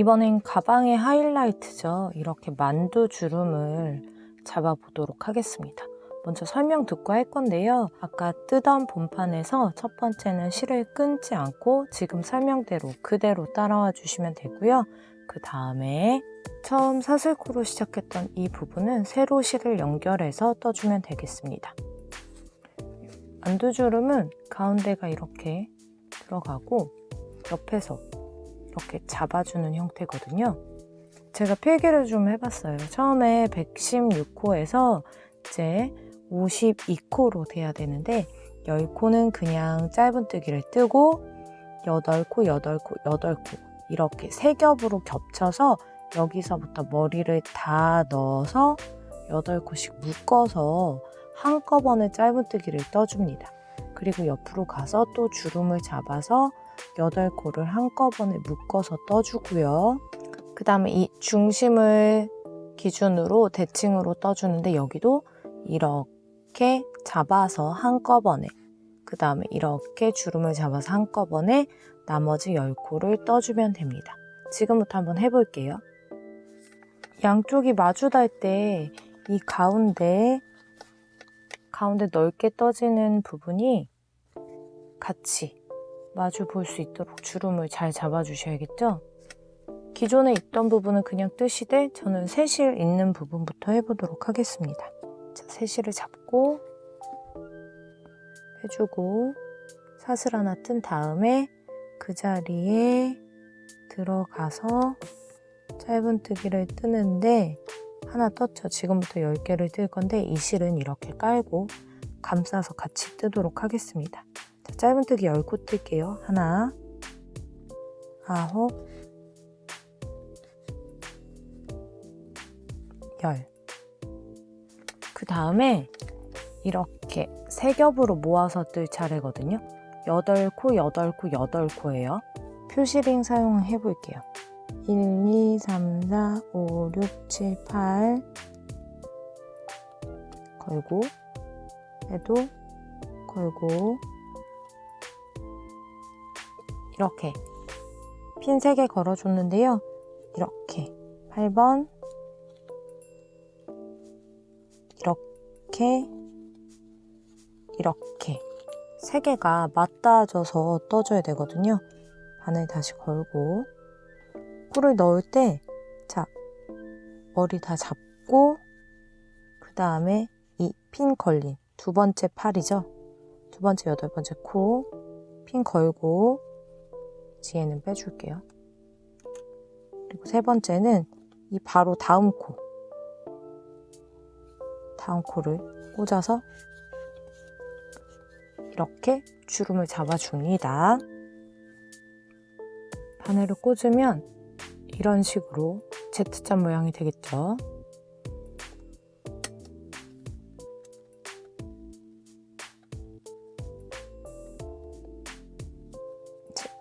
이번엔 가방의 하이라이트죠. 이렇게 만두 주름을 잡아보도록 하겠습니다. 먼저 설명 듣고 할 건데요. 아까 뜨던 본판에서 첫 번째는 실을 끊지 않고 지금 설명대로 그대로 따라와 주시면 되고요. 그 다음에 처음 사슬코로 시작했던 이 부분은 세로 실을 연결해서 떠주면 되겠습니다. 만두주름은 가운데가 이렇게 들어가고 옆에서 이렇게 잡아주는 형태거든요. 제가 필기를 좀 해봤어요. 처음에 116코에서 이제 52코로 돼야 되는데 10코는 그냥 짧은뜨기를 뜨고 8코, 8코, 8코 이렇게 세 겹으로 겹쳐서 여기서부터 머리를 다 넣어서 8코씩 묶어서 한꺼번에 짧은뜨기를 떠줍니다. 그리고 옆으로 가서 또 주름을 잡아서 8코를 한꺼번에 묶어서 떠주고요. 그 다음에 이 중심을 기준으로 대칭으로 떠주는데 여기도 이렇게 잡아서 한꺼번에 그 다음에 이렇게 주름을 잡아서 한꺼번에 나머지 10코를 떠주면 됩니다. 지금부터 한번 해볼게요. 양쪽이 마주 닿을 때 이 가운데 가운데 넓게 떠지는 부분이 같이 마주 볼 수 있도록 주름을 잘 잡아주셔야겠죠? 기존에 있던 부분은 그냥 뜨시되 저는 새실 있는 부분부터 해보도록 하겠습니다. 자, 새실을 잡고 해주고 사슬 하나 뜬 다음에 그 자리에 들어가서 짧은뜨기를 뜨는데 하나 떴죠. 지금부터 10개를 뜰 건데 이 실은 이렇게 깔고 감싸서 같이 뜨도록 하겠습니다. 자, 짧은 뜨기 10코 뜰게요. 하나, 아홉, 열. 그 다음에 이렇게 세 겹으로 모아서 뜰 차례거든요. 8코, 8코, 8코예요. 표시링 사용해 볼게요. 1, 2, 3, 4, 5, 6, 7, 8 걸고 해도 걸고 이렇게 핀 3개 걸어줬는데요. 이렇게 8번 이렇게 이렇게 세 개가 맞닿아져서 떠줘야 되거든요. 바늘 다시 걸고 꿀을 넣을 때, 자, 머리 다 잡고, 그 다음에 이 핀 걸린 두 번째 팔이죠. 두 번째, 여덟 번째 코, 핀 걸고, 뒤에는 빼줄게요. 그리고 세 번째는 이 바로 다음 코, 다음 코를 꽂아서 이렇게 주름을 잡아줍니다. 바늘을 꽂으면 이런 식으로 Z자 모양이 되겠죠.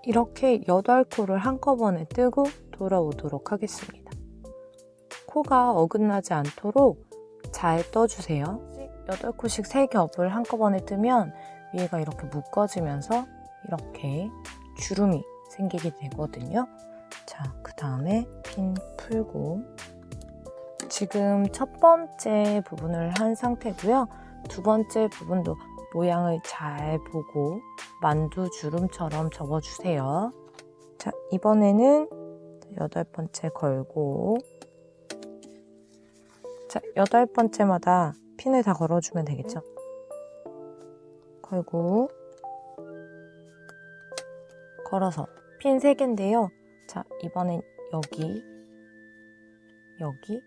이렇게 8코를 한꺼번에 뜨고 돌아오도록 하겠습니다. 코가 어긋나지 않도록 잘 떠주세요. 8코씩 3겹을 한꺼번에 뜨면 위에가 이렇게 묶어지면서 이렇게 주름이 생기게 되거든요. 자, 그 다음에 핀 풀고 지금 첫 번째 부분을 한 상태고요. 두 번째 부분도 모양을 잘 보고 만두 주름처럼 접어주세요. 자, 이번에는 여덟 번째 걸고 자, 여덟 번째마다 핀을 다 걸어주면 되겠죠? 걸고 걸어서 핀 3개인데요. 자, 이번엔 여기, 여기,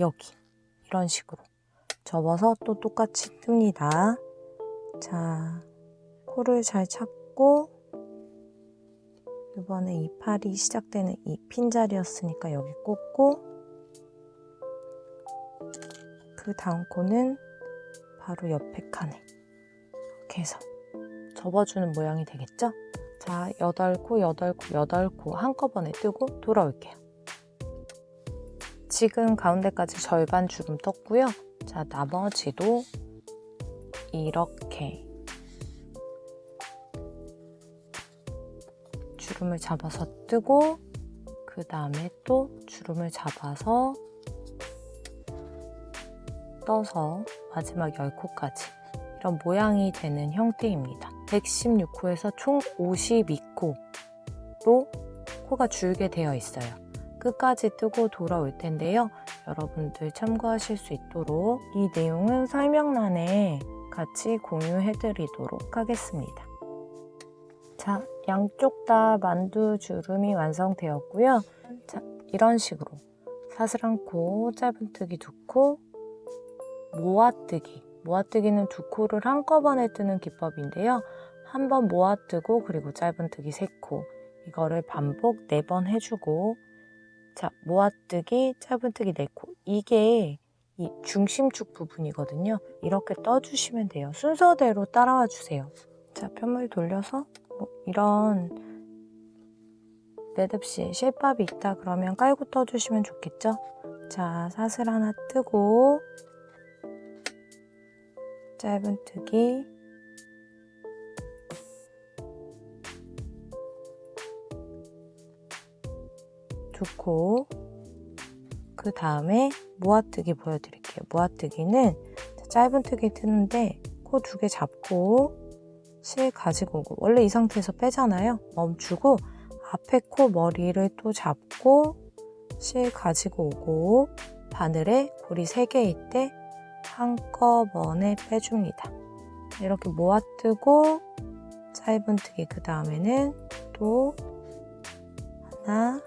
여기 이런 식으로 접어서 또 똑같이 뜹니다. 자, 코를 잘 찾고 이번에 이 팔이 시작되는 이 핀자리였으니까 여기 꽂고 그 다음 코는 바로 옆에 칸에 이렇게 해서 접어주는 모양이 되겠죠? 자, 8코, 8코, 8코 한꺼번에 뜨고 돌아올게요. 지금 가운데까지 절반 주름 떴고요. 자, 나머지도 이렇게 주름을 잡아서 뜨고 그그 다음에 또 주름을 잡아서 떠서 마지막 10코까지 이런 모양이 되는 형태입니다. 116코에서 총 52코로 코가 줄게 되어 있어요. 끝까지 뜨고 돌아올 텐데요. 여러분들 참고하실 수 있도록 이 내용은 설명란에 같이 공유해 드리도록 하겠습니다. 자, 양쪽 다 만두 주름이 완성되었고요. 자, 이런 식으로 사슬한 코, 짧은뜨기 두 코, 모아뜨기. 모아뜨기는 두 코를 한꺼번에 뜨는 기법인데요. 한 번 모아뜨고 그리고 짧은뜨기 세 코. 이거를 반복 네 번 해주고 자, 모아뜨기, 짧은뜨기 네 코. 이게 이 중심축 부분이거든요. 이렇게 떠주시면 돼요. 순서대로 따라와 주세요. 자, 편물 돌려서 뭐 이런 매듭시 실밥이 있다 그러면 깔고 떠주시면 좋겠죠? 자, 사슬 하나 뜨고 짧은 뜨기 두 코. 그 다음에 모아뜨기 보여드릴게요. 모아뜨기는 짧은 뜨기 뜨는데 코 두 개 잡고 실 가지고 오고 원래 이 상태에서 빼잖아요. 멈추고 앞에 코 머리를 또 잡고 실 가지고 오고 바늘에 고리 3개일 때 한꺼번에 빼줍니다. 이렇게 모아뜨고 짧은 뜨기 그 다음에는 또 하나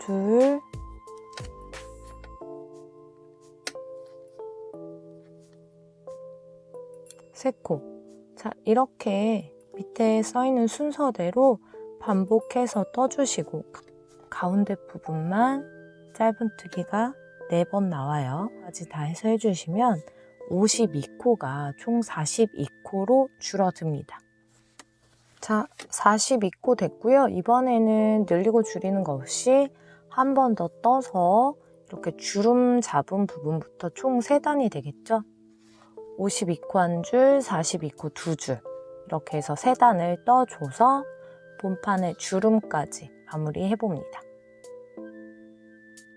둘 세코 자 이렇게 밑에 써있는 순서대로 반복해서 떠주시고 가운데 부분만 짧은뜨기가 4번 나와요. 까지 다 해서 해주시면 52코가 총 42코로 줄어듭니다. 자, 42코 됐고요. 이번에는 늘리고 줄이는 거 없이 한 번 더 떠서 이렇게 주름 잡은 부분부터 총 3단이 되겠죠? 52코 한 줄, 42코 두 줄. 이렇게 해서 3단을 떠줘서 본판의 주름까지 마무리 해봅니다.